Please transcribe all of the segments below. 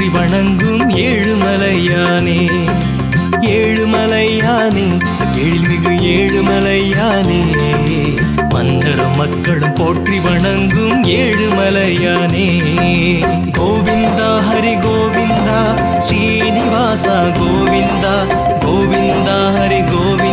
மக்களும் போற்றி வணங்கும் ஏழுமலையானே ஏழுமலையானே எழில்மிகு ஏழுமலையானே. மந்தரும் மக்களும் போற்றி வணங்கும் ஏழுமலையானே. கோவிந்தா ஹரி கோவிந்தா ஸ்ரீனிவாசா கோவிந்தா கோவிந்தா ஹரி கோவிந்தா.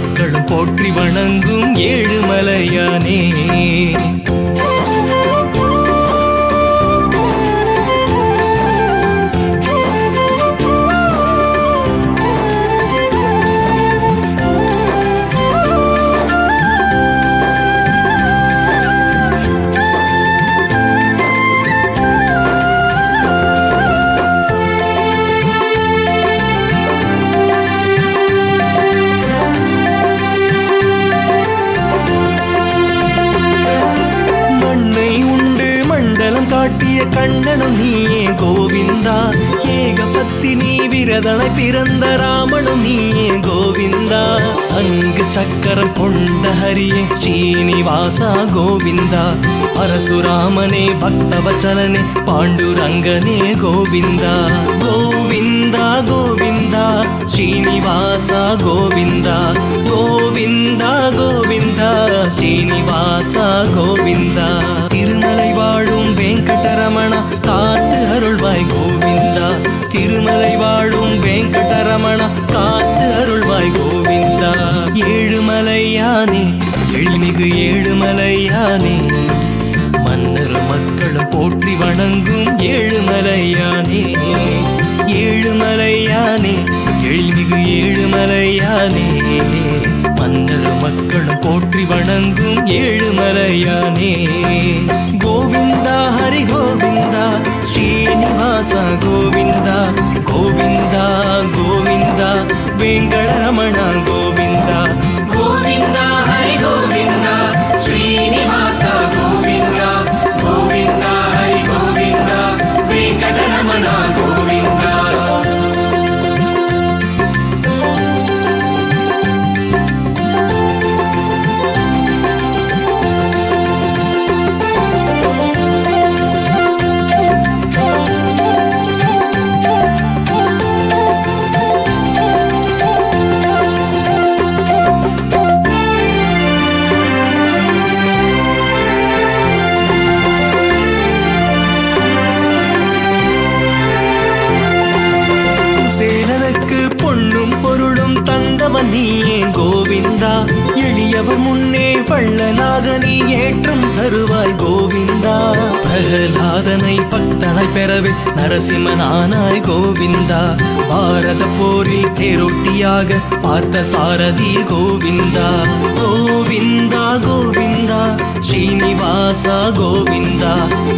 மக்களும் போற்றி வணங்கும் ஏழுமலையானே. காட்டிய கண்ணனும் நீயே கோவிந்தா. ஏகபத்தினி விரதனை பிறந்த ராமனும் நீயே கோவிந்தா. சங்கு சக்கரம் கொண்ட ஹரியே ஸ்ரீனிவாசா கோவிந்தா. பரசுராமனே பக்தவச்சலனே பாண்டுரங்கனே கோவிந்தா. கோவிந்தா கோவிந்தா ஸ்ரீனிவாசா கோவிந்தா. கோவிந்தா கோவிந்தா ஸ்ரீனிவாசா கோவிந்தா. வெங்கடரமணா காத்து அருள்வாய் கோவிந்தா. திருமலை வாழும் வெங்கடரமணா காத்து அருள்வாய் கோவிந்தா. ஏழுமலையானே எழில்மிகு ஏழுமலையானே. மன்னர் மக்களும் போற்றி வணங்கும் ஏழுமலையானே. ஏழுமலையானே எழில்மிகு ஏழுமலையானே. மன்னர் மக்களும் போற்றி வணங்கும் ஏழுமலையானே. கோவிந்தா ஹரி வெங்கடரமண கோவிந்தா தந்தவன் நீயே கோவிந்தா எளியவர் முன்னே வள்ளலாக நீ ஏற்றம் தருவாய் கோவிந்தா. பிரகலாதனை பக்தனாய் பெறவே நரசிம்மனானாய் கோவிந்தா. பாரத போரில் தேரொட்டியாக பார்த்த சாரதி கோவிந்தா. கோவிந்தா கோவிந்தா ஸ்ரீனிவாசா கோவிந்தா.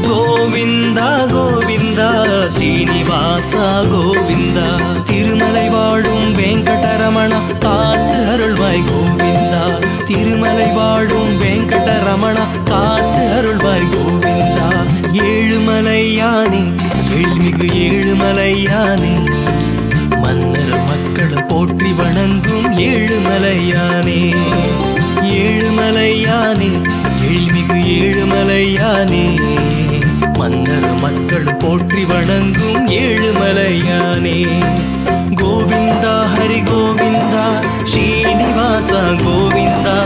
கோவிந்தா கோவிந்தா ஸ்ரீனிவாசா கோவிந்தா. திருமலை வாழும் வெங்கடரமணா அருள்வாய் கோவிந்தா திருமலை வாழும் வெங்கட ரமணா காத்து அருள்வாய் கோவிந்தா. ஏழுமலையானே எழில்மிகு ஏழுமலையானே. மன்னர் மக்கள் போற்றி வணங்கும் ஏழுமலையானே. ஏழுமலையானே எழில்மிகு ஏழுமலையானே. மன்னர் மக்கள் போற்றி வணங்கும் ஏழுமலையானே. கோவிந்தா ஹரி கோவிந்தா ஸ்ரீனிவாச கோவிந்தா